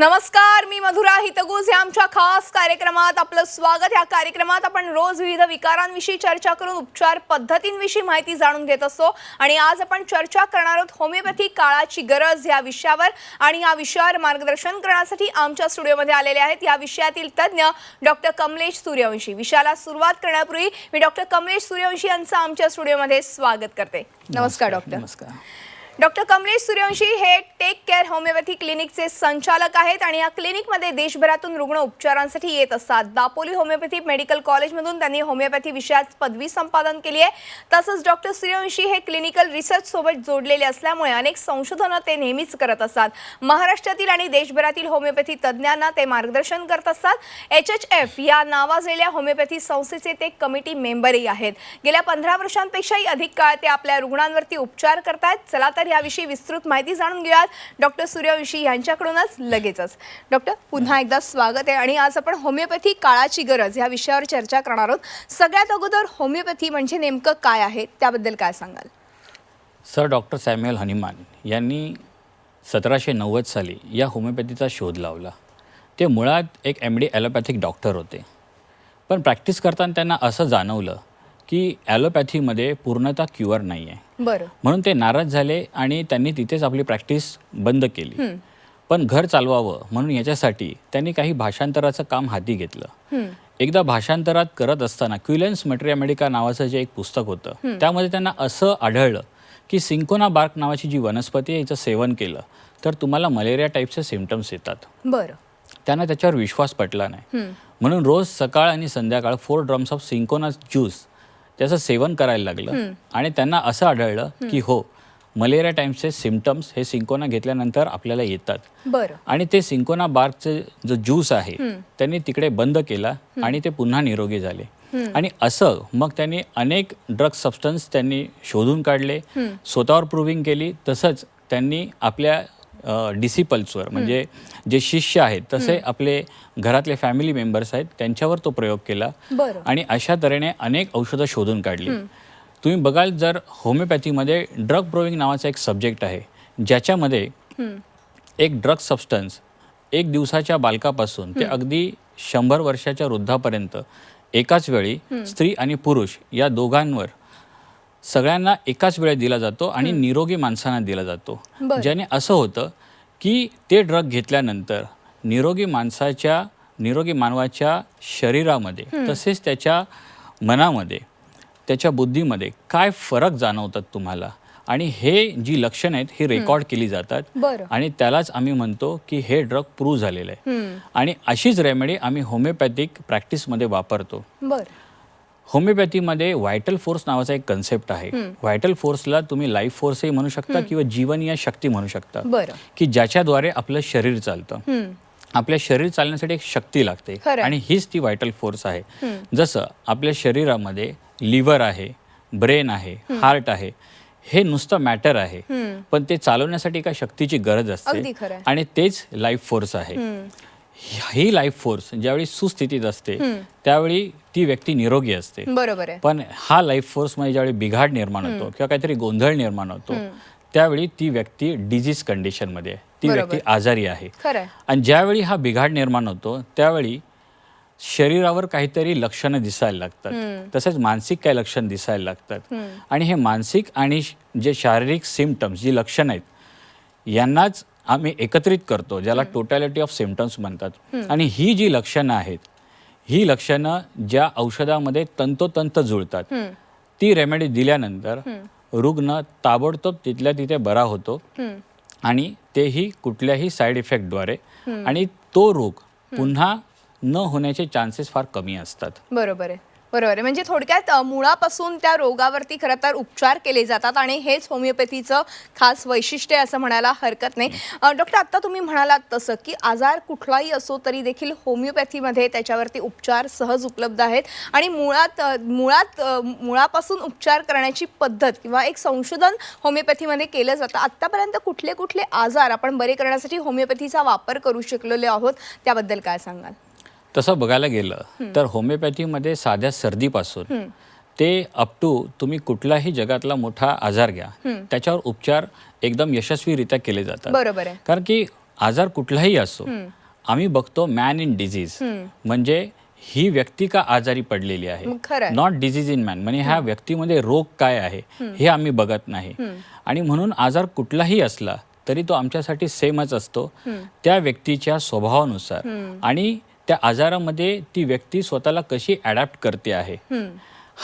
नमस्कार मी मधुरा हितगुज. या आमच्या खास कार्यक्रमात आपलं स्वागत. या कार्यक्रमात आपण रोज विविध विकारांविषयी चर्चा करून उपचार पद्धतींविषयी माहिती जाणून घेत असतो आणि आज आपण चर्चा करणार आहोत होमिओपॅथी काळाची गरज या विषयावर. आणि या विषयावर मार्गदर्शन करण्यासाठी आमच्या स्टुडिओमध्ये आलेले आहेत. या विषयातील तज्ज्ञ डॉक्टर कमलेश सूर्यवंशी. विषयाला सुरुवात करण्यापूर्वी मी डॉक्टर कमलेश सूर्यवंशी यांचं आमच्या स्टुडिओमध्ये स्वागत करते. नमस्कार डॉक्टर. नमस्कार. डॉक्टर कमलेश सूर्यवंशी हे टेक केअर होमिओपॅथी क्लिनिकचे संचालक आहेत आणि या क्लिनिकमध्ये देशभरातून रुग्ण उपचारांसाठी येत असतात. दापोली होमिओपॅथी मेडिकल कॉलेजमधून त्यांनी होमिओपॅथी विषयात पदवी संपादन केली आहे. तसंच डॉक्टर सूर्यवंशी हे क्लिनिकल रिसर्च सोबत जोडलेले असल्यामुळे अनेक संशोधनं ते नेहमीच करत असतात. महाराष्ट्रातील आणि देशभरातील होमिओपॅथी तज्ज्ञांना ते मार्गदर्शन करत असतात. एच एच एफ या नावाजलेल्या होमिओपॅथी संस्थेचे ते कमिटी मेंबरही आहेत. गेल्या पंधरा वर्षांपेक्षाही अधिक काळ ते आपल्या रुग्णांवरती उपचार करतायत. चला तरी याविषयी विस्तृत माहिती जाणून घेऊयात. डॉक्टर सूर्यवंशी यांच्याकडूनच लगेचच. डॉक्टर पुन्हा एकदा स्वागत आहे. आणि आज आपण होमिओपॅथी काळाची गरज या विषयावर चर्चा करणार आहोत. सगळ्यात अगोदर होमिओपॅथी म्हणजे नेमकं काय आहे? त्याबद्दल काय सांगाल? सर डॉक्टर सॅम्युअल हनीमान यांनी सतराशे नव्वद साली या होमिओपॅथीचा शोध लावला. ते मुळात एक एम डी ॲलोपॅथिक डॉक्टर होते. पण प्रॅक्टिस करताना त्यांना असं जाणवलं की ॲलोपॅथीमध्ये पूर्णतः क्युअर नाही आहे बरं. म्हणून ते नाराज झाले आणि त्यांनी तिथेच आपली प्रॅक्टिस बंद केली. पण घर चालवावं म्हणून याच्यासाठी त्यांनी काही भाषांतराचं काम हाती घेतलं. एकदा भाषांतरात करत असताना क्युलेन्स मटेरिया मेडिका नावाचं जे एक पुस्तक होतं त्यामध्ये त्यांना असं आढळलं की सिंकोना बार्क नावाची जी वनस्पती आहे हिचं सेवन केलं तर तुम्हाला मलेरिया टाईपचे सिमटम्स येतात. बरं. त्यांना त्याच्यावर विश्वास पटला नाही. म्हणून रोज सकाळ आणि संध्याकाळ four drams of cinchona juice त्याचं सेवन करायला लागलं. आणि त्यांना असं आढळलं की हो मलेरिया टाईम्सचे सिमटम्स हे सिंकोना घेतल्यानंतर आपल्याला येतात. बरं. आणि ते सिंकोना बार्कचे जो ज्यूस आहे त्यांनी तिकडे बंद केला आणि ते पुन्हा निरोगी झाले. आणि असं मग त्यांनी अनेक ड्रग सबस्टन्स त्यांनी शोधून काढले. स्वतःवर प्रूव्हिंग केली. तसंच त्यांनी आपल्या डिसिपल्सवर म्हणजे जे शिष्य आहेत तसे आपले घरातले फॅमिली मेंबर्स आहेत त्यांच्यावर तो प्रयोग केला. आणि अशा तऱ्हेने अनेक औषधं शोधून काढली. तुम्ही बघाल जर होमिओपॅथीमध्ये ड्रग प्रोविंग नावाचा एक सब्जेक्ट आहे ज्याच्यामध्ये एक ड्रग सबस्टन्स एक दिवसाच्या बालकापासून ते अगदी शंभर वर्षाच्या वृद्धापर्यंत एकाच वेळी स्त्री आणि पुरुष या दोघांवर सगळ्यांना एकाच वेळेत दिला जातो आणि निरोगी माणसांना दिला जातो. ज्याने असं होतं की ते ड्रग घेतल्यानंतर निरोगी माणसाच्या निरोगी मानवाच्या शरीरामध्ये तसेच त्याच्या मनामध्ये त्याच्या बुद्धीमध्ये काय फरक जाणवतात तुम्हाला? आणि हे जी लक्षणं आहेत ही रेकॉर्ड केली जातात. आणि त्यालाच आम्ही म्हणतो की हे ड्रग प्रूव्ह झालेलं आहे. आणि अशीच रेमेडी आम्ही होमिओपॅथिक प्रॅक्टिसमध्ये वापरतो. होमिओपॅथीमध्ये व्हायटल फोर्स नावाचा एक कन्सेप्ट आहे. व्हायटल फोर्सला तुम्ही लाईफ फोर्सही म्हणू शकता किंवा जीवन या शक्ती म्हणू शकता. की ज्याच्याद्वारे आपलं शरीर चालतं. आपल्या शरीर चालण्यासाठी एक शक्ती लागते. आणि हीच ती व्हायटल फोर्स आहे. जसं आपल्या शरीरामध्ये लिव्हर आहे ब्रेन आहे हार्ट आहे हे नुसतं मॅटर आहे. पण ते चालवण्यासाठी एका शक्तीची गरज असते. आणि तेच लाईफ फोर्स आहे. ही लाईफ फोर्स ज्यावेळी सुस्थितीत असते त्यावेळी ती व्यक्ती निरोगी असते. बरोबर आहे. पण हा लाईफ फोर्समध्ये ज्यावेळी बिघाड निर्माण होतो किंवा काहीतरी गोंधळ निर्माण होतो त्यावेळी ती व्यक्ती डिझीज कंडिशनमध्ये आहे. ती. व्यक्ती आजारी आहे. आणि ज्यावेळी हा बिघाड निर्माण होतो त्यावेळी शरीरावर काहीतरी लक्षणं दिसायला लागतात. तसेच मानसिक काही लक्षण दिसायला लागतात. आणि हे मानसिक आणि जे शारीरिक सिमटम्स जी लक्षणं आहेत यांनाच आम्ही एकत्रित करतो ज्याला टोटॅलिटी ऑफ सिमटम्स म्हणतात. आणि ही जी लक्षणं आहेत ही लक्षणं ज्या औषधामध्ये तंतोतंत जुळतात ती रेमेडी दिल्यानंतर रुग्ण ताबडतोब तिथल्या तिथे बरा होतो आणि तेही कुठल्याही साईड इफेक्टद्वारे आणि तो रोग पुन्हा न होण्याचे चान्सेस फार कमी असतात. बरोबर आहे. बरोबर. आहे म्हणजे थोडक्यात मुळापासून त्या रोगावरती खरं तर उपचार केले जातात आणि हेच होमिओपॅथीचं खास वैशिष्ट्य असं म्हणायला हरकत नाही. डॉक्टर आत्ता तुम्ही म्हणालात तसं की आजार कुठलाही असो तरी देखील होमिओपॅथीमध्ये त्याच्यावरती उपचार सहज उपलब्ध आहेत आणि मुळात मुळात मुळापासून उपचार करण्याची पद्धत किंवा एक संशोधन होमिओपॅथीमध्ये केलं जातं. आत्तापर्यंत कुठले कुठले आजार आपण बरे करण्यासाठी होमिओपॅथीचा वापर करू शकलेलो आहोत त्याबद्दल काय सांगाल? तसं बघायला गेलं तर होमिओपॅथीमध्ये साध्या सर्दीपासून ते अप टू तुम्ही कुठलाही जगातला मोठा आजार घ्या. त्याच्यावर उपचार एकदम यशस्वीरित्या केले जातात. बरोबर आहे. कारण की आजार कुठलाही असो आम्ही बघतो मॅन इन डिझीज म्हणजे ही व्यक्ती का आजारी पडलेली आहे. नॉट डिझीज इन मॅन म्हणजे ह्या व्यक्तीमध्ये रोग काय आहे हे आम्ही बघत नाही. आणि म्हणून आजार कुठलाही असला तरी तो आमच्यासाठी सेमच असतो. त्या व्यक्तीच्या स्वभावानुसार. आणि त्या आजारामध्ये ती व्यक्ती स्वतःला कशी अडॅप्ट करते आहे.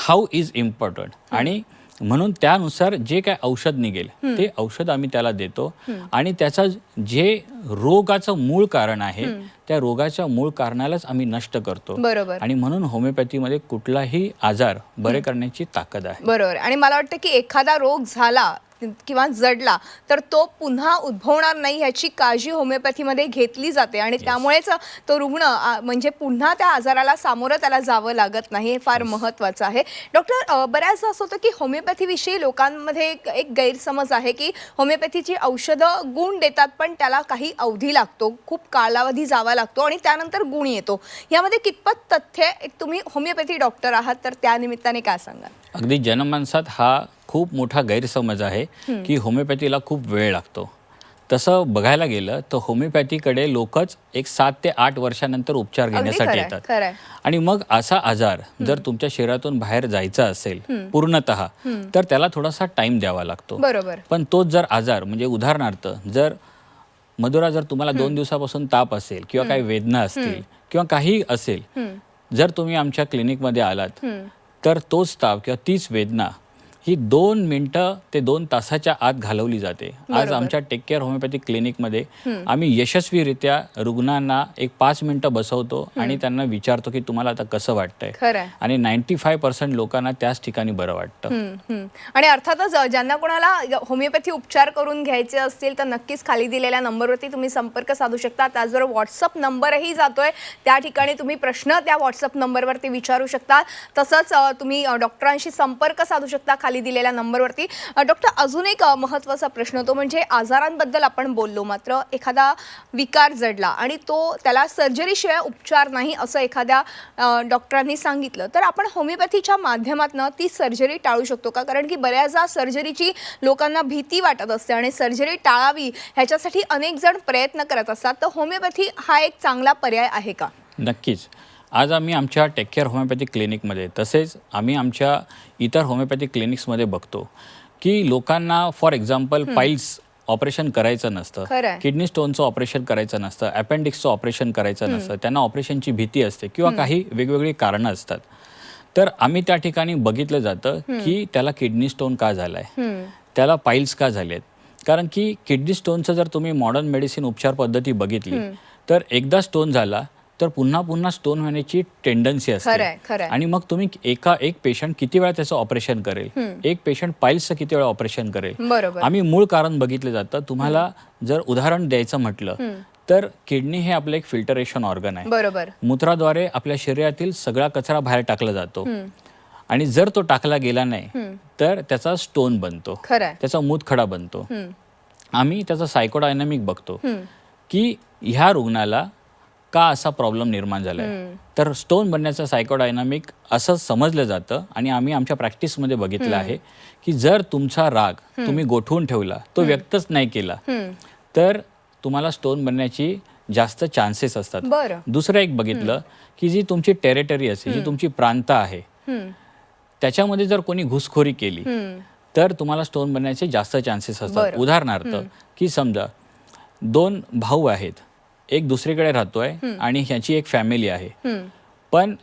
हाऊ इज इम्पॉर्टंट आणि म्हणून त्यानुसार जे काय औषध निघेल ते औषध आम्ही त्याला देतो. आणि त्याचा जे रोगाचं मूळ कारण आहे त्या रोगाच्या मूळ कारणालाच आम्ही नष्ट करतो. बरोबर. आणि म्हणून होमिओपॅथीमध्ये कुठलाही आजार बरे करण्याची ताकद आहे. बरोबर. आणि मला वाटतं की एखादा रोग झाला किंवा जडला तर तो पुन्हा उद्भवणार नाही ह्याची काळजी होमिओपॅथीमध्ये घेतली जाते. आणि त्यामुळेच तो रुग्ण म्हणजे पुन्हा त्या आजाराला सामोरं त्याला जावं लागत नाही हे फार महत्त्वाचं आहे. डॉक्टर बऱ्याचदा असं होतं की होमिओपॅथीविषयी लोकांमध्ये एक एक गैरसमज आहे की होमिओपॅथीची औषधं गुण देतात पण त्याला काही अवधी लागतो खूप कालावधी जावा लागतो आणि त्यानंतर गुण येतो. यामध्ये कितपत तथ्य एक तुम्ही होमिओपॅथी डॉक्टर आहात तर त्या निमित्ताने काय सांगाल? अगदी जनमानसात हा खूप मोठा गैरसमज आहे की होमिओपॅथीला खूप वेळ लागतो. तसं बघायला गेलं तर होमिओपॅथीकडे लोकच एक सात ते आठ वर्षानंतर उपचार घेण्यासाठी येतात. आणि मग असा आजार जर तुमच्या शरीरातून बाहेर जायचा असेल पूर्णतः तर त्याला थोडासा टाइम द्यावा लागतो. बरोबर. पण तोच जर आजार म्हणजे उदाहरणार्थ जर मधुरा जर तुम्हाला दोन दिवसापासून ताप असेल किंवा काही वेदना असतील किंवा काही असेल जर तुम्ही आमच्या क्लिनिकमध्ये आलात तर तोच ताप किंवा तीच वेदना ही दोन मिनिटं ते दोन तासाच्या आत घालवली जाते. आज आमच्या टेक केअर होमिओपॅथिक क्लिनिकमध्ये आम्ही यशस्वीरित्या रुग्णांना एक पाच मिनिटं बसवतो आणि त्यांना विचारतो की तुम्हाला आता कसं वाटतंय? आणि नाईन्टी फाय पर्सेंट लोकांना त्याच ठिकाणी बरं वाटतं. आणि अर्थातच ज्यांना कोणाला होमिओपॅथी उपचार करून घ्यायचे असतील तर नक्कीच खाली दिलेल्या नंबरवरती तुम्ही संपर्क साधू शकता. त्याचबरोबर व्हॉट्सअप नंबरही जातोय. त्या ठिकाणी तुम्ही प्रश्न त्या व्हॉट्सअप नंबरवरती विचारू शकता. तसंच तुम्ही डॉक्टरांशी संपर्क साधू शकता खाली दिलेल्या नंबरवरती. डॉक्टर अजून एक महत्त्वाचा प्रश्न तो म्हणजे आजारांबद्दल आपण बोललो मात्र एखादा विकार जडला आणि तो त्याला सर्जरीशिवाय उपचार नाही असं एखाद्या डॉक्टरांनी सांगितलं तर आपण होमिओपॅथीच्या माध्यमातून ती सर्जरी टाळू शकतो का? कारण की बऱ्याचदा सर्जरीची लोकांना भीती वाटत असते आणि सर्जरी टाळावी ह्याच्यासाठी अनेक जण प्रयत्न करत असतात. तर होमिओपॅथी हा एक चांगला पर्याय आहे का? नक्कीच. आज आम्ही आमच्या टेक केअर होमिओपॅथिक क्लिनिकमध्ये तसेच आम्ही आमच्या इतर होमिओपॅथिक क्लिनिक्समध्ये बघतो की लोकांना फॉर एक्झाम्पल पाईल्स ऑपरेशन करायचं नसतं. किडनी स्टोनचं ऑपरेशन करायचं नसतं. अपेंडिक्सचं ऑपरेशन करायचं नसतं. त्यांना ऑपरेशनची भीती असते किंवा काही वेगवेगळी कारणं असतात. तर आम्ही त्या ठिकाणी बघितलं जातं की त्याला किडनी स्टोन का झालाय? त्याला पाईल्स का झालेत? कारण की किडनी स्टोनचं जर तुम्ही मॉडर्न मेडिसिन उपचार पद्धती बघितली तर एकदा स्टोन झाला तर पुन्हा पुन्हा स्टोन होण्याची टेंडन्सी असते. आणि मग तुम्ही एका एक पेशंट किती वेळा त्याचं ऑपरेशन करेल? एक पेशंट पाईल्सचं किती वेळा ऑपरेशन करेल? बरोबर. आम्ही मूळ कारण बघितलं जातं. तुम्हाला जर उदाहरण द्यायचं म्हटलं तर किडनी हे आपलं एक फिल्टरेशन ऑर्गन आहे. बरोबर. मूत्राद्वारे आपल्या शरीरातील सगळा कचरा बाहेर टाकला जातो. आणि जर तो टाकला गेला नाही तर त्याचा स्टोन बनतो. त्याचा मूतखडा बनतो. आम्ही त्याचा सायकोडायनामिक बघतो की ह्या रुग्णाला का असा प्रॉब्लेम निर्माण झालाय. तर स्टोन बनण्याचं सायकोडायनामिक असं समजलं जातं आणि आम्ही आमच्या प्रॅक्टिसमध्ये बघितलं आहे की जर तुमचा राग तुम्ही गोठवून ठेवला तो व्यक्तच नाही केला तर तुम्हाला स्टोन बनण्याची जास्त चान्सेस असतात. दुसरं एक बघितलं की जी तुमची टेरिटरी असते जी तुमची प्रांत आहे. त्याच्यामध्ये जर कोणी घुसखोरी केली. तर तुम्हाला स्टोन बनण्याचे जास्त चान्सेस असतात. उदाहरणार्थ की समजा दोन भाऊ आहेत एक दुसरीकडे राहतोय आणि ह्याची एक फॅमिली आहे. पण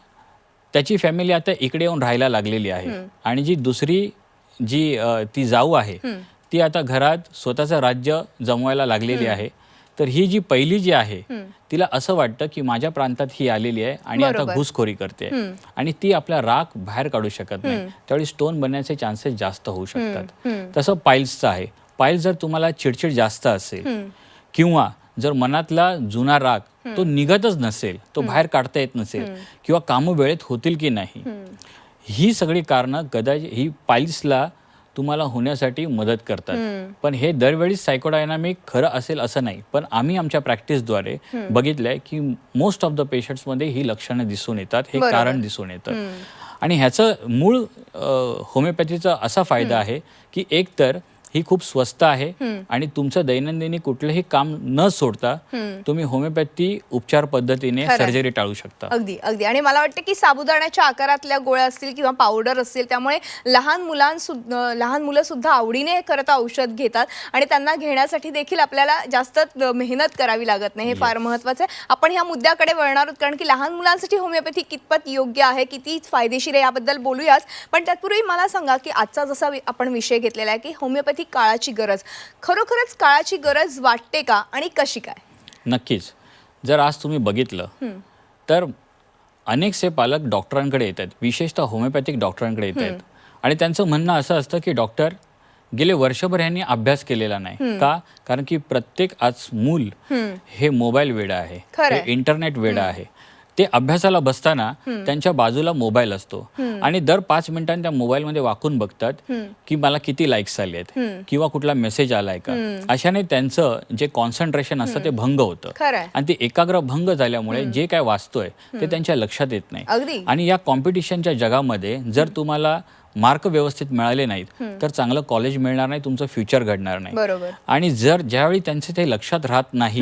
त्याची फॅमिली आता इकडे येऊन राहायला लागलेली आहे. आणि जी दुसरी जी ती जाऊ आहे ती आता घरात स्वतःचं राज्य जमवायला लागलेली आहे. तर ही जी पहिली जी आहे तिला असं वाटतं की माझ्या प्रांतात ही आलेली आहे आणि आता. घुसखोरी करते. आणि ती आपला राग बाहेर काढू शकत नाही. त्यावेळी स्टोन बनण्याचे चान्सेस जास्त होऊ शकतात. तसं पाईल्सचं आहे. पाईल्स जर तुम्हाला चिडचिड जास्त असेल किंवा जर मनातला जुना राग तो निघतच नसेल तो बाहेर काढता येत नसेल किंवा कामं वेळेत होतील की नाही ही सगळी कारणं कदाचित ही पाईल्सला तुम्हाला होण्यासाठी मदत करतात. पण हे दरवेळी सायकोडायनामिक खरं असेल असं नाही पण आम्ही आमच्या प्रॅक्टिसद्वारे बघितलंय की मोस्ट ऑफ द पेशंट्समध्ये ही लक्षणं दिसून येतात हे. कारण दिसून येतं. आणि ह्याचं मूळ होमिओपॅथीचा असा फायदा आहे की एक तर ही खूप स्वस्त आहे आणि तुमचं दैनंदिनी कुठलंही काम न सोडता तुम्ही होमिओपॅथी उपचार पद्धतीने. सर्जरी टाळू शकता. अगदी अगदी. आणि मला वाटतं की साबुदाण्याच्या आकारातल्या गोळ्या असतील किंवा पावडर असतील त्यामुळे लहान मुलांसु लहान मुलं सुद्धा आवडीने खरं तर औषध घेतात आणि त्यांना घेण्यासाठी देखील आपल्याला जास्त मेहनत करावी लागत नाही. हे फार महत्वाचं आहे. आपण ह्या मुद्द्याकडे वळणार आहोत कारण की लहान मुलांसाठी होमिओपॅथी कितपत योग्य आहे किती फायदेशीर आहे याबद्दल बोलूयाच पण त्यापूर्वी मला सांगा की आजचा जसा आपण विषय घेतलेला आहे की होमिओपॅथी काळाची गरज. खरोखरच काळाची गरज वाटते का आणि कशी काय? नक्कीच. जर आज तुम्ही बघितलं तर अनेकसे पालक डॉक्टरांकडे येत आहेत. विशेषतः होमिओपॅथिक डॉक्टरांकडे येत आहेत. आणि त्यांचं म्हणणं असं असतं की डॉक्टर गेले वर्षभर यांनी अभ्यास केलेला नाही. का? कारण की प्रत्येक आज मूल हे मोबाईल वेडा आहे. हे इंटरनेट वेडा आहे. ते अभ्यासाला बसताना त्यांच्या बाजूला मोबाईल असतो. आणि दर पाच मिनिटांनी त्या मोबाईलमध्ये वाकून बघतात की मला किती लाईक्स आले आहेत किंवा कुठला मेसेज आलाय का. अशाने त्यांचं जे कॉन्सन्ट्रेशन असतं ते भंग होतं. आणि ते एकाग्र भंग झाल्यामुळे जे काय वाचतोय ते त्यांच्या लक्षात येत नाही. आणि या कॉम्पिटिशनच्या जगामध्ये जर तुम्हाला मार्क व्यवस्थित मिळाले नाहीत तर चांगलं कॉलेज मिळणार नाही तुमचं फ्युचर घडणार नाही. बरोबर. आणि जर ज्यावेळी त्यांचे ते लक्षात राहत नाही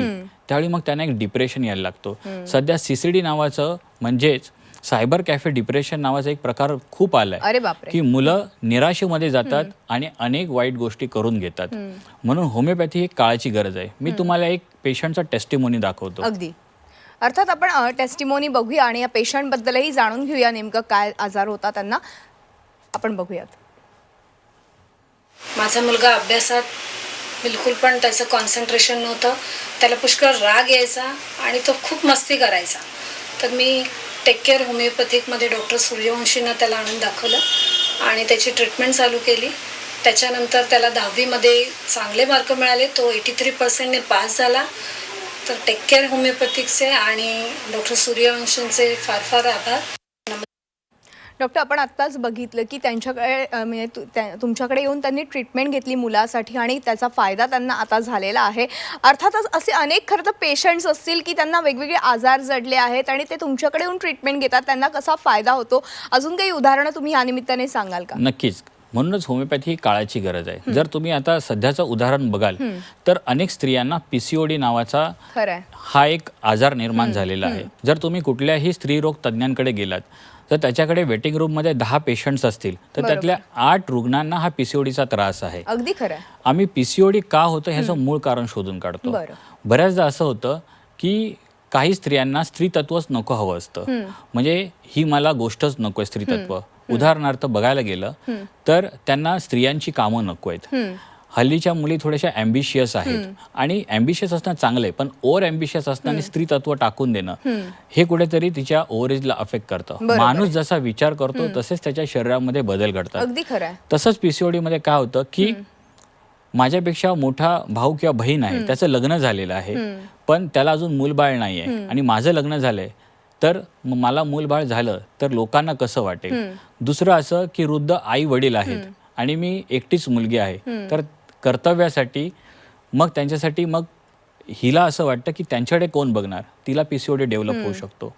त्यावेळी मग त्यांना एक डिप्रेशन यायला लागतो. सध्या सीसीडी नावाचं म्हणजेच सायबर कॅफे डिप्रेशन नावाचा एक प्रकार खूप आलाय. की मुलं निराशेमध्ये जातात आणि अनेक वाईट गोष्टी करून घेतात. म्हणून होमिओपॅथी ही काळाची गरज आहे. मी तुम्हाला एक पेशंटचा टेस्टिमोनी दाखवतो. अगदी. अर्थात आपण टेस्टिमोनी बघूया आणि या पेशंटबद्दलही जाणून घेऊया नेमकं काय आजार होता त्यांना. आपण बघूयात. माझा मुलगा अभ्यासात बिलकुल पण त्याचं कॉन्सन्ट्रेशन नव्हतं. त्याला पुष्कळ राग यायचा आणि तो खूप मस्ती करायचा. तर मी टेक केअर होमिओपॅथिकमध्ये डॉक्टर सूर्यवंशीनं त्याला आणून दाखवलं आणि त्याची ट्रीटमेंट चालू केली. त्याच्यानंतर त्याला दहावीमध्ये चांगले मार्क मिळाले. तो एटी थ्री पर्सेंटने पास झाला. तर टेक केअर होमिओपॅथिकचे आणि डॉक्टर सूर्यवंशींचे फार फार आभार. डॉक्टर आपण आत्ताच बघितलं की त्यांच्याकडे म्हणजे तुमच्याकडे येऊन त्यांनी ट्रीटमेंट घेतली मुलासाठी आणि त्याचा फायदा त्यांना आता झालेला आहे. अर्थातच असे अनेक खरं तर पेशंट्स असतील की त्यांना वेगवेगळे आजार जडले आहेत आणि ते तुमच्याकडे येऊन ट्रीटमेंट घेतात त्यांना कसा फायदा होतो? अजून काही उदाहरणं तुम्ही या निमित्ताने सांगाल का? नक्कीच. म्हणूनच होमिओपॅथी ही काळाची गरज आहे. जर तुम्ही आता सध्याचं उदाहरण बघाल तर अनेक स्त्रियांना पीसीओडी नावाचा हा एक आजार निर्माण झालेला आहे. जर तुम्ही कुठल्याही स्त्रीरोग तज्ज्ञांकडे गेलात तर त्याच्याकडे वेटिंग रूममध्ये दहा पेशंट्स असतील. तर त्यातल्या आठ रुग्णांना हा पीसीओडीचा त्रास आहे. अगदी खरं आहे. आम्ही पीसीओडी का होतं ह्याचं मूळ कारण शोधून काढतो. बऱ्याचदा असं होतं की काही स्त्रियांना स्त्रीतत्वच नको हवं असतं. म्हणजे ही मला गोष्टच नकोय स्त्रीतत्व. उदाहरणार्थ बघायला गेलं तर त्यांना स्त्रियांची कामं नको आहेत. हल्लीच्या मुली थोड्याशा अँबिशियस आहेत. आणि अँबिशियस असणं चांगलं आहे पण ओव्हर अँबिशियस असणं आणि स्त्री तत्व टाकून देणं हे कुठेतरी तिच्या ओव्हरेजला अफेक्ट करतं. माणूस जसा विचार करतो तसेच त्याच्या शरीरामध्ये बदल घडतात. अगदी खरं आहे. तसंच पीसीओडी मध्ये काय होतं की माझ्यापेक्षा मोठा भाऊ किंवा बहीण आहे त्याचं लग्न झालेलं आहे पण त्याला अजून मूलबाळ नाही आहे. आणि माझं लग्न झालंय तर मला मूलबाळ झालं तर लोकांना कसं वाटेल? दुसरं असं की वृद्ध आई वडील आहेत आणि मी एकटीच मुलगी आहे तर कर्तव्यासाठी मग त्यांच्यासाठी मग हिला असं वाटतं की त्यांच्याकडे कोण बघणार? तिला पीसीओडी डेव्हलप होऊ शकतो.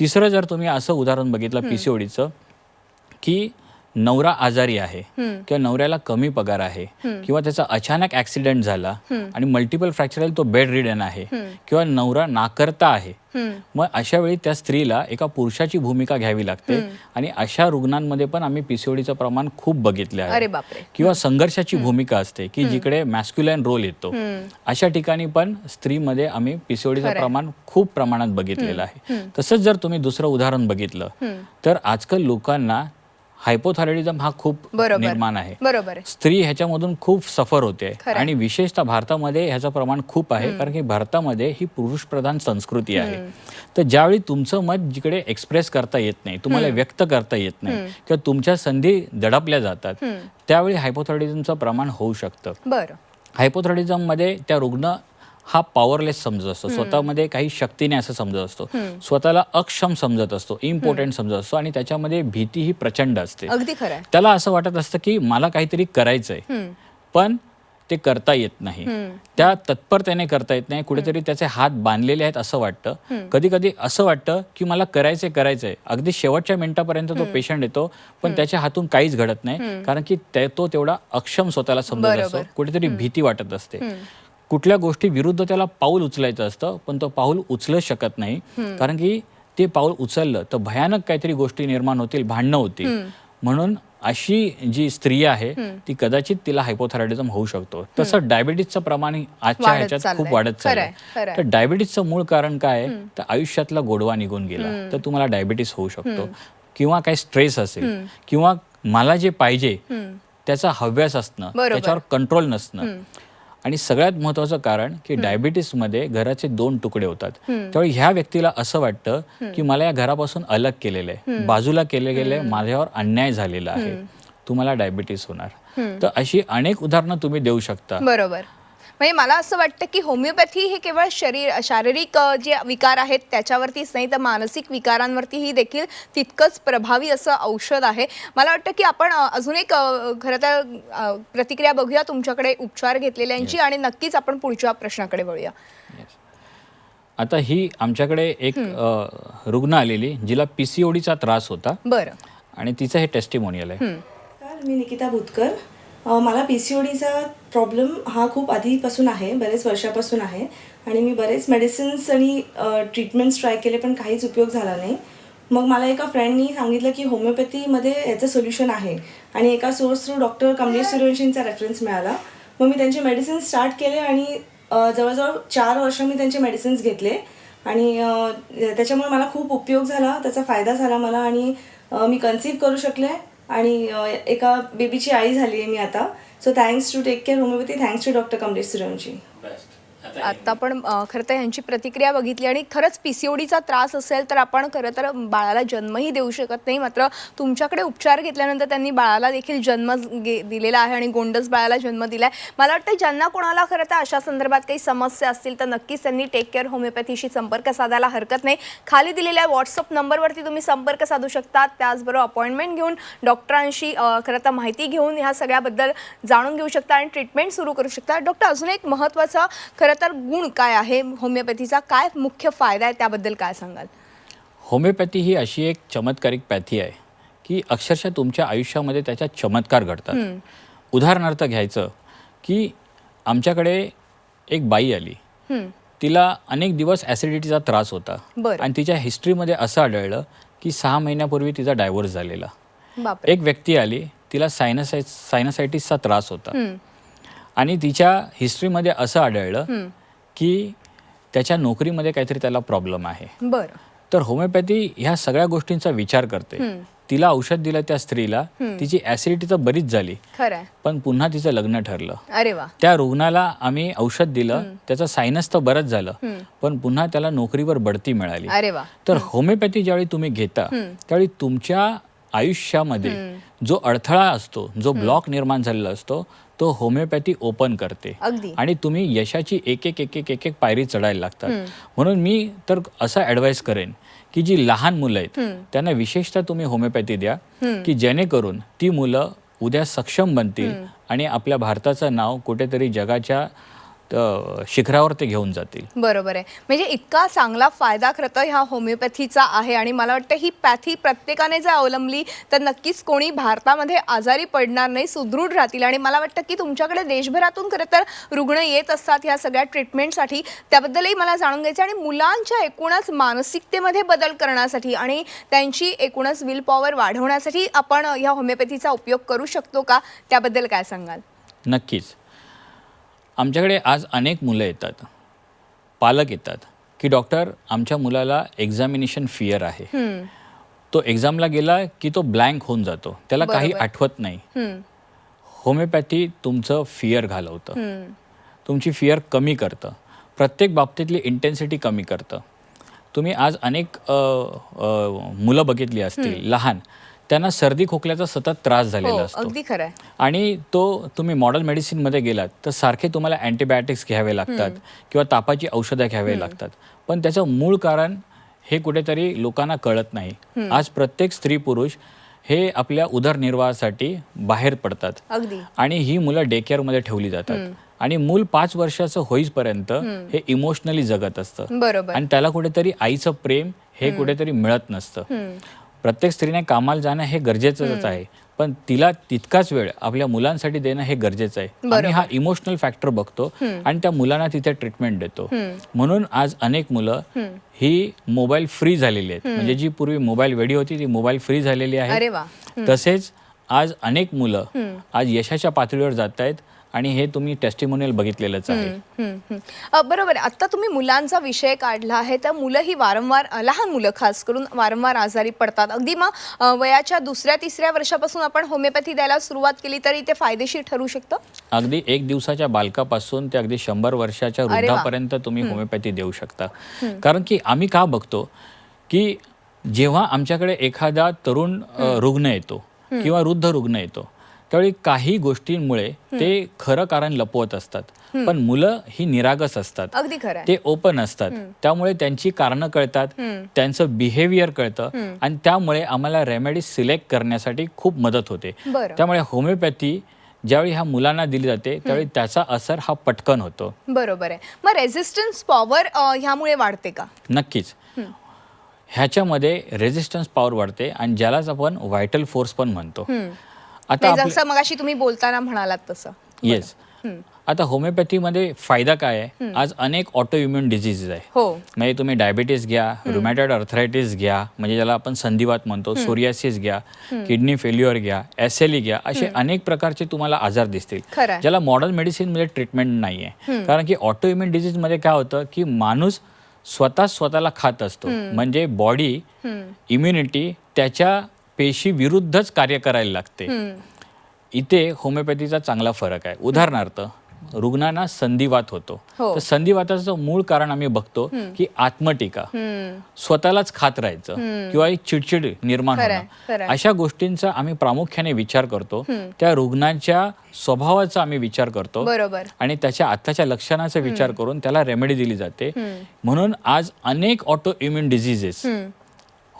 तिसरं जर तुम्ही असं उदाहरण बघितलं पीसीओडीचं की नवरा आजारी आहे किंवा नवऱ्याला कमी पगार आहे किंवा त्याचा अचानक ऍक्सिडेंट झाला आणि मल्टिपल फ्रॅक्चर तो बेड रिडन आहे किंवा नवरा नाकर्ता आहे मग अशा वेळी त्या स्त्रीला एका पुरुषाची भूमिका घ्यावी लागते आणि अशा रुग्णांमध्ये पण आम्ही पीसीओडीचं प्रमाण खूप बघितले आहे. किंवा संघर्षाची भूमिका असते की जिकडे मॅस्क्युलाइन रोल येतो. अशा ठिकाणी पण स्त्रीमध्ये आम्ही पीसीओडीचं. प्रमाण खूप प्रमाणात बघितलेलं आहे. तसंच जर तुम्ही दुसरं उदाहरण बघितलं तर आजकाल लोकांना हायपोथायरॉइडिझम हा खूप. निर्माण आहे. बरोबर स्त्री ह्याच्यामधून खूप सफर होते. आणि विशेषतः भारतामध्ये ह्याचं प्रमाण खूप आहे कारण की भारतामध्ये ही पुरुष प्रधान संस्कृती आहे. तर ज्यावेळी तुमचं मत जिकडे एक्सप्रेस करता येत नाही तुम्हाला व्यक्त करता येत नाही किंवा तुमच्या संधी दडपल्या जातात त्यावेळी हायपोथायरॉइडिझमचं प्रमाण होऊ शकतं. बरं. हायपोथायरॉइडिझममध्ये त्या रुग्ण हा पॉवरलेस समजत असतो. स्वतःमध्ये काही शक्ती नाही असं समजत असतो. स्वतःला अक्षम समजत असतो. इम्पॉर्टंट समजत असतो आणि त्याच्यामध्ये भीती ही प्रचंड असते. अगदी खरं त्याला असं वाटत असतं की मला काहीतरी करायचंय. पण ते करता येत नाही. त्या तत्परतेने करता येत नाही. कुठेतरी त्याचे हात बांधलेले आहेत असं वाटतं. कधी कधी असं वाटतं की मला करायचंय करायचंय. अगदी शेवटच्या मिनिटापर्यंत तो पेशंट येतो पण त्याच्या हातून काहीच घडत नाही. कारण की ते- तो तेवढा अक्षम स्वतःला समजत असतो. कुठेतरी भीती वाटत असते. कुठल्या गोष्टी विरुद्ध त्याला पाऊल उचलायचं असतं पण तो पाऊल उचलू शकत नाही. कारण की ते पाऊल उचललं तर भयानक काहीतरी गोष्टी निर्माण होतील भांडणं होतील. म्हणून अशी जी स्त्री आहे ती कदाचित तिला हायपोथायरॉइडिझम होऊ शकतो. तसं डायबिटीजचं प्रमाण आजच्या ह्याच्यात खूप. वाढत चाललंय. तर डायबिटीजचं मूळ कारण काय? तर आयुष्यातला गोडवा निघून गेला. तर तुम्हाला डायबिटीस होऊ शकतो. किंवा काही स्ट्रेस असेल. किंवा मला जे पाहिजे त्याचा हव्यास असणं. त्याच्यावर कंट्रोल नसणं. आणि सगळ्यात महत्वाचं कारण की डायबिटीसमध्ये घराचे दोन तुकडे होतात. त्यावेळी ह्या व्यक्तीला असं वाटतं की मला या घरापासून अलग केलेलं आहे. बाजूला केले गेले माझ्यावर अन्याय झालेला आहे. तुम्हाला डायबिटीस होणार. तर अशी अनेक उदाहरणं तुम्ही देऊ शकता. बरोबर. म्हणजे मला असं वाटतं की होमिओपॅथी हे केवळ शरीर शारीरिक जे विकार आहेत त्याच्यावरतीच नाही तर मानसिक विकारांवरतीही देखील तितकंच प्रभावी असं औषध आहे. मला वाटतं की आपण अजून एक खरं तर प्रतिक्रिया बघूया तुमच्याकडे उपचार घेतलेल्यांची आणि नक्कीच आपण पुढच्या प्रश्नाकडे वळूया. आता ही आमच्याकडे एक रुग्ण आलेली जिला पीसीओडीचा त्रास होता. बरं. आणि तिचं हे टेस्टिमोनियल आहे. मी निकिता भुतकर. अ, मला पी सी ओ डीचा प्रॉब्लेम हा खूप आधीपासून आहे बरेच वर्षापासून आहे. आणि मी बरेच मेडिसिन्स आणि ट्रीटमेंट्स ट्राय केले पण काहीच उपयोग झाला नाही. मग मला एका फ्रेंडनी सांगितलं की होमिओपॅथीमध्ये याचं सोल्युशन आहे. आणि एका सोर्स थ्रू डॉक्टर कमलेश सूर्यवंशींचा रेफरन्स मिळाला. मग मी त्यांचे मेडिसिन्स स्टार्ट केले आणि जवळजवळ चार वर्ष मी त्यांचे मेडिसिन्स घेतले. आणि त्याच्यामुळे मला खूप उपयोग झाला त्याचा फायदा झाला मला आणि मी कन्सीव्ह करू शकले. आणि एका बेबीची आई झाली आहे मी आता. So thanks to take care homeopathy thanks to doctor Kamlesh Suryavanshi आता पण खरं तर ह्यांची प्रतिक्रिया बघितली आणि खरंच पीसीओडीचा त्रास असेल तर आपण खरं तर बाळाला जन्मही देऊ शकत नाही. मात्र तुमच्याकडे उपचार घेतल्यानंतर त्यांनी बाळाला देखील जन्म गे- दिलेला आहे आणि गोंडस बाळाला जन्म दिला आहे मला वाटतं ज्यांना कोणाला खरं तर अशा संदर्भात काही समस्या असतील तर नक्कीच त्यांनी टेक केअर होमिओपॅथीशी संपर्क साधायला हरकत नाही. खाली दिलेल्या व्हॉट्सअप नंबरवरती तुम्ही संपर्क साधू शकता. त्याचबरोबर अपॉइंटमेंट घेऊन डॉक्टरांशी खरं तर माहिती घेऊन ह्या सगळ्याबद्दल जाणून घेऊ शकता आणि ट्रीटमेंट सुरू करू शकता. डॉक्टर अजून एक महत्त्वाचा खरं तर गुण काय आहे? होमिओपॅथीचा काय मुख्य फायदा आहे? त्याबद्दल काय सांगाल? होमिओपॅथी ही अशी एक चमत्कारिक पॅथी आहे की अक्षरशः तुमच्या आयुष्यामध्ये त्याच्या चमत्कार घडतात. उदाहरणार्थ घ्यायचं की आमच्याकडे एक बाई आली. तिला अनेक दिवस ॲसिडिटीचा त्रास होता. आणि तिच्या हिस्ट्रीमध्ये असं आढळलं की सहा महिन्यापूर्वी तिचा डायव्होर्स झालेला. एक व्यक्ती आली तिला सायनसाय सायनसायटिसचा त्रास होता. आणि तिच्या हिस्ट्रीमध्ये असं आढळलं की त्याच्या नोकरीमध्ये काहीतरी त्याला प्रॉब्लेम आहे. बरं. तर होमिओपॅथी ह्या सगळ्या गोष्टींचा विचार करते. तिला औषध दिलं त्या स्त्रीला तिची ऍसिडिटी तर बरीच झाली. पण पुन्हा तिचं लग्न ठरलं. अरे वा. त्या रुग्णाला आम्ही औषध दिलं त्याचं सायनस तर बरंच झालं पण पुन्हा त्याला नोकरीवर बढती मिळाली. अरे वा. तर होमिओपॅथी ज्यावेळी तुम्ही घेता त्यावेळी तुमच्या आयुष्यामध्ये जो अडथळा असतो जो ब्लॉक निर्माण झालेला असतो तो होमिओपॅथी ओपन करते. अगदी. आणि तुम्ही यशाची एक एक एक एक एक एक पायरी चढायला लागतात. म्हणून मी तर असं ॲडवाईस करेन की जी लहान मुलं आहेत त्यांना विशेषतः तुम्ही होमिओपॅथी द्या की जेणेकरून ती मुलं उद्या सक्षम बनतील आणि आपल्या भारताचं नाव कुठेतरी जगाच्या शिखरावर ते घेऊन जातील. बरोबर आहे. म्हणजे इतका चांगला फायदा खरं तर ह्या होमिओपॅथीचा आहे आणि मला वाटतं ही पॅथी प्रत्येकाने जर अवलंबली तर नक्कीच कोणी भारतामध्ये आजारी पडणार नाही सुदृढ राहतील. आणि मला वाटतं की तुमच्याकडे देशभरातून खरं तर रुग्ण येत असतात ह्या सगळ्या ट्रीटमेंटसाठी. त्याबद्दलही मला जाणून घ्यायचं आणि मुलांच्या एकूणच मानसिकतेमध्ये बदल करण्यासाठी आणि त्यांची एकूणच विल पॉवर वाढवण्यासाठी आपण ह्या होमिओपॅथीचा उपयोग करू शकतो का? त्याबद्दल काय सांगाल? नक्कीच. आमच्याकडे आज अनेक मुलं येतात. पालक येतात. की डॉक्टर आमच्या मुलाला एक्झामिनेशन फिअर आहे. तो एक्झामला गेला की तो ब्लँक होऊन जातो. त्याला काही. आठवत नाही. होमिओपॅथी तुमचं फिअर घालवतं. तुमची फिअर कमी करतं. प्रत्येक बाबतीतली इंटेन्सिटी कमी करतं. तुम्ही आज अनेक मुलं बघितली असतील. लहान. त्यांना सर्दी खोकल्याचा सतत त्रास हो झालेला असतो. अगदी खरं आहे. आणि तो तुम्ही मॉडर्न मेडिसिनमध्ये गेलात तर सारखे तुम्हाला अँटीबायोटिक्स घ्यावे लागतात किंवा तापाची औषधं घ्यावे लागतात. पण त्याचं मूळ कारण हे कुठेतरी लोकांना कळत नाही. आज प्रत्येक स्त्री पुरुष हे आपल्या उदरनिर्वाहासाठी बाहेर पडतात. आणि ही मुलं डे केअरमध्ये ठेवली जातात. आणि मूल पाच वर्षाचं होईपर्यंत हे इमोशनली जगत असतं. बरोबर. आणि त्याला कुठेतरी आईचं प्रेम हे कुठेतरी मिळत नसतं. प्रत्येक स्त्रीने कामाला जाणं हे गरजेचंच आहे. पण तिला तितकाच वेळ आपल्या मुलांसाठी देणं हे गरजेचं आहे. आम्ही हा इमोशनल फॅक्टर बघतो आणि त्या मुलांना तिथे ट्रीटमेंट देतो. म्हणून आज अनेक मुलं ही मोबाईल फ्री झालेली आहेत. म्हणजे जी पूर्वी मोबाईल वेडी होती ती मोबाईल फ्री झालेली आहे. तसेच आज अनेक मुलं आज यशाच्या पातळीवर जात आहेत आणि हे तुम्ही टेस्टिमोनियल बघितलेलंच आहे. बरोबर. आहे आता तुम्ही मुलांचा विषय काढला आहे तर मुलं ही वारंवार लहान मुलं खास करून वारंवार आजारी पडतात. अगदी मग वयाच्या दुसऱ्या तिसऱ्या वर्षापासून आपण होमिओपॅथी द्यायला सुरुवात केली तरी ते फायदेशीर ठरू शकतं? अगदी एक दिवसाच्या बालकापासून ते अगदी शंभर वर्षाच्या. वृद्धापर्यंत तुम्ही होमिओपॅथी देऊ शकता. कारण की आम्ही का बघतो? की जेव्हा आमच्याकडे एखादा तरुण रुग्ण येतो किंवा वृद्ध रुग्ण येतो त्यावेळी काही गोष्टींमुळे ते खरं कारण लपवत असतात. पण मुलं ही निरागस असतात. अगदी खरं ते ओपन असतात. त्यामुळे त्यांची कारणं कळतात. त्यांचं बिहेवियर कळतं. आणि त्यामुळे आम्हाला रेमेडी सिलेक्ट करण्यासाठी खूप मदत होते. त्यामुळे होमिओपॅथी ज्यावेळी ह्या मुलांना दिली जाते त्यावेळी त्याचा असर हा पटकन होतो. बरोबर आहे. मग रेझिस्टन्स पॉवर ह्यामुळे वाढते का? नक्कीच. ह्याच्यामध्ये रेजिस्टन्स पॉवर वाढते आणि ज्यालाच आपण व्हायटल फोर्स पण म्हणतो. आता नाही, जसं मगाशी तुम्ही बोलताना म्हणालात तसं. येस आता होमिओपॅथीमध्ये फायदा काय आहे? आज अनेक ऑटो इम्युन डिझीजेस आहे. हो. म्हणजे तुम्ही डायबिटीस घ्या रुमॅटॉइड अर्थरायटिस घ्या म्हणजे ज्याला आपण संधिवात म्हणतो सोरियासिस घ्या किडनी फेल्युअर घ्या एस एल घ्या असे अनेक प्रकारचे तुम्हाला आजार दिसतील. खरं आहे. ज्याला मॉडर्न मेडिसिनमध्ये ट्रीटमेंट नाही आहे कारण की ऑटो इम्युन डिझीजमध्ये काय होतं की माणूस स्वतः स्वतःला खात असतो. म्हणजे बॉडी इम्युनिटी त्याच्या पेशी विरुद्धच कार्य करायला लागते. इथे होमिओपॅथीचा चांगला फरक आहे. उदाहरणार्थ रुग्णांना संधिवात होतो. हो. तर संधिवाताचं मूळ कारण आम्ही बघतो की आत्मटीका. स्वतःलाच खात राहायचं किंवा एक चिडचिड निर्माण होणं. अशा गोष्टींचा आम्ही प्रामुख्याने विचार करतो. त्या रुग्णांच्या स्वभावाचा आम्ही विचार करतो. बरोबर. आणि त्याच्या आत्ताच्या लक्षणाचा विचार करून त्याला रेमेडी दिली जाते. म्हणून आज अनेक ऑटो इम्युन डिझिजेस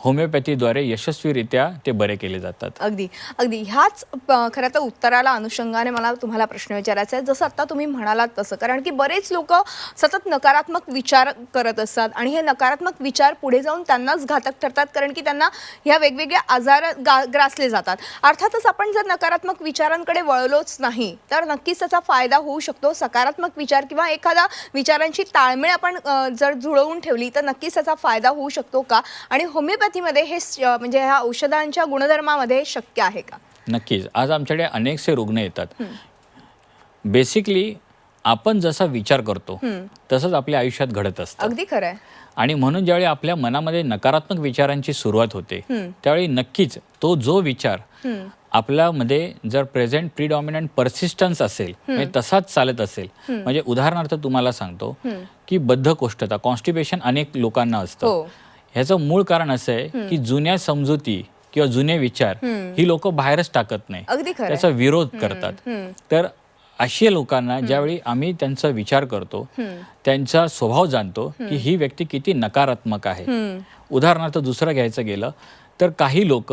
होमिओपॅथीद्वारे यशस्वीरित्या ते बरे केले जातात. अगदी. अगदी. ह्याच प- खरं तर उत्तराला अनुषंगाने मला तुम्हाला प्रश्न विचारायचा आहे. जसं आता तुम्ही म्हणालात तसं. कारण की बरेच लोक सतत नकारात्मक विचार करत असतात आणि हे नकारात्मक विचार पुढे जाऊन त्यांनाच घातक ठरतात कारण की त्यांना ह्या वेगवेगळ्या आजार गा ग्रासले जातात. अर्थातच आपण जर नकारात्मक विचारांकडे वळलोच नाही तर नक्कीच त्याचा फायदा होऊ शकतो. सकारात्मक विचार किंवा एखादा विचारांची ताळमेळ आपण जर जुळवून ठेवली तर नक्कीच त्याचा फायदा होऊ शकतो का? आणि होमिओपॅथीमध्ये हे म्हणजे ह्या औषधांच्या गुणधर्मामध्ये शक्य आहे का? नक्कीच. आज आमच्याकडे अनेकसे रुग्ण येतात. बेसिकली आपण जसा विचार करतो तसंच आपल्या आयुष्यात घडत असतं. अगदी खरं आहे. आणि म्हणून ज्यावेळी आपल्या मनामध्ये नकारात्मक विचारांची सुरुवात होते त्यावेळी नक्कीच तो जो विचार आपल्यामध्ये जर प्रेझेंट प्रिडॉमिनंट परसिस्टन्स असेल म्हणजे तसाच चालत असेल म्हणजे उदाहरणार्थ तुम्हाला सांगतो की बद्धकोष्ठता कॉन्स्टिपेशन अनेक लोकांना असतं. हो. ह्याचं मूळ कारण असं आहे की जुन्या समजुती किंवा जुने विचार ही लोक बाहेरच टाकत नाही. त्याचा विरोध करतात. तर अशी लोकांना ज्यावेळी आम्ही त्यांचा विचार करतो त्यांचा स्वभाव जाणतो की ही व्यक्ती किती नकारात्मक आहे. उदाहरणार्थ दुसरं घ्यायचं गेलं तर काही लोक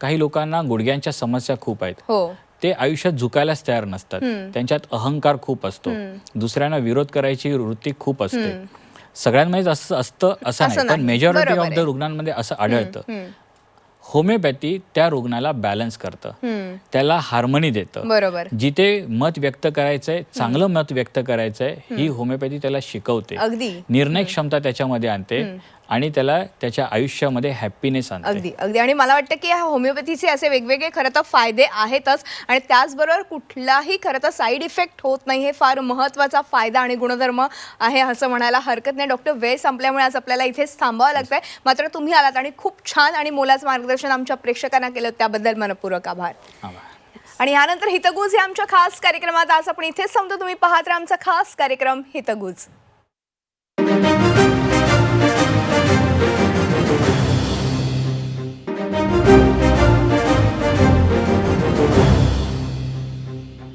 काही लोकांना गुडघ्यांच्या समस्या खूप आहेत. हो. ते आयुष्यात झुकायलाच तयार नसतात. त्यांच्यात अहंकार खूप असतो. दुसऱ्यांना विरोध करायची वृत्ती खूप असते. सगळ्यांमध्येच असं असतं असं नाही पण. Majority of the. रुग्णांमध्ये असं आढळतं. होमिओपॅथी त्या रुग्णाला बॅलन्स करतं. त्याला हार्मनी देतं. बरोबर. जिथे मत व्यक्त करायचंय चांगलं मत व्यक्त करायचंय ही होमिओपॅथी त्याला शिकवते. अगदी. निर्णय क्षमता त्याच्यामध्ये आणते. आणि त्याला त्याच्या आयुष्यामध्ये हॅपीनेस आणते. अगदी अगदी. आणि मला वाटतं की ह्या होमिओपॅथीचे असे वेगवेगळे खरं तर फायदे आहेतच. आणि त्याचबरोबर कुठलाही खरं तर साईड इफेक्ट होत नाही हे फार महत्त्वाचा फायदा आणि गुणधर्म आहे असं म्हणायला हरकत नाही. डॉक्टर वेळ संपल्यामुळे आज आपल्याला इथेच थांबावं लागतंय. मात्र तुम्ही आलात आणि खूप छान आणि मोलाचं मार्गदर्शन आमच्या प्रेक्षकांना केलं. त्याबद्दल मनपूर्वक आभार. आणि यानंतर हितगुज या आमच्या खास कार्यक्रमात आज आपण इथेच थांबतो. तुम्ही पाहत राहा आमचा खास कार्यक्रम हितगुज.